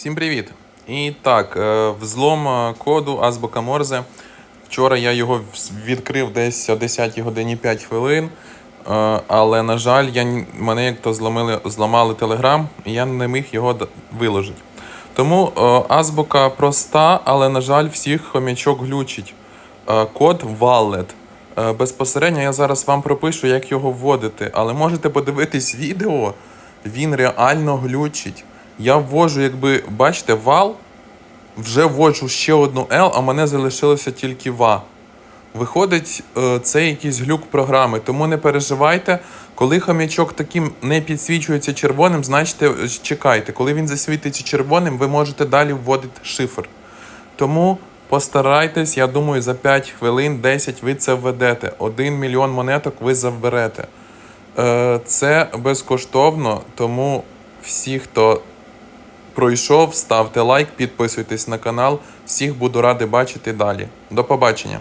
Всім привіт! І так, е, взлом е, коду Азбука Морзе. Вчора я його відкрив десь о 10 годині 5 хвилин. Е, Але, на жаль, я, мене як то зламали, зламали Telegram, і я не міг його виложити. Тому азбука проста, але, на жаль, всіх хомячок глючить. Код. Е, Безпосередньо я зараз вам пропишу, як його вводити, але можете подивитись відео, він реально глючить. Я ввожу, якби, бачите, вал, вже вводжу ще одну L, а мене залишилося тільки ва. Виходить, е, це якийсь глюк програми, тому не переживайте. Коли хомячок таким не підсвічується червоним, значить е, чекайте. Коли він засвітиться червоним, ви можете далі вводити шифр. Тому постарайтесь, я думаю, за 5 хвилин 10 ви це введете. 1 мільйон монеток ви заберете. Е, Це безкоштовно, тому всі, хто пройшов, ставте лайк, підписуйтесь на канал. Всіх буду радий бачити далі. До побачення!